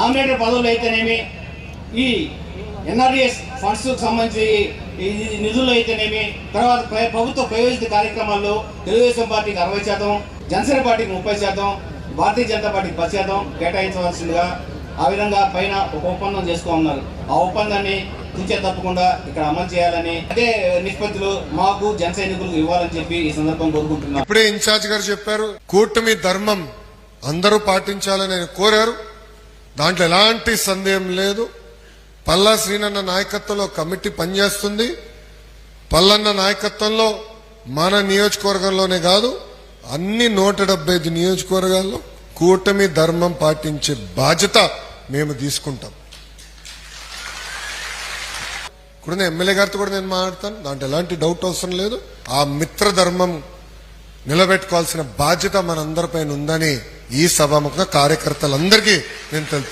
Nominated పదవులు అయితేనేమి ఈ ఎన్ఆర్డిఎస్ ఫండ్స్కు సంబంధించి ఈ నిధులు అయితేనేమి తర్వాత ప్రభుత్వ ప్రయోజిత కార్యక్రమాల్లో తెలుగుదేశం పార్టీకి అరవై శాతం జనసేన పార్టీకి ముప్పై శాతం భారతీయ జనతా పార్టీకి పది శాతం కేటాయించవలసిందిగా ఆ విధంగా పైన ఒక ఒప్పందం చేసుకో ఉన్నారు ఆ ఒప్పందాన్ని తుంచే తప్పకుండా ఇక్కడ అమలు చేయాలని అదే నిష్పత్తిలో మాకు జన సైనికులకు ఇవ్వాలని చెప్పి ఈ సందర్భం కోరుకుంటున్నాం. ఇప్పుడే ఇన్ఛార్జ్ గారు చెప్పారు కూటమి ధర్మం అందరూ పాటించాలని కోరారు. దాంట్లో ఎలాంటి సందేహం లేదు. పల్లా శ్రీనన్న నాయకత్వంలో కమిటీ పనిచేస్తుంది. పల్లన్న నాయకత్వంలో మన నియోజకవర్గంలోనే కాదు అన్ని నూట డెబ్బై ఐదు నియోజకవర్గాల్లో కూటమి ధర్మం పాటించే బాధ్యత మేము తీసుకుంటాం. ఇప్పుడు నేను ఎమ్మెల్యే గారితో కూడా నేను మాట్లాడతాను. దాంట్లో ఎలాంటి డౌట్ అవసరం లేదు. ఆ మిత్ర ధర్మం నిలబెట్టుకోవాల్సిన బాధ్యత మనందరిపైన ఉందని ఈ సభాముఖంగా కార్యకర్తలందరికీ నేను తెలుపు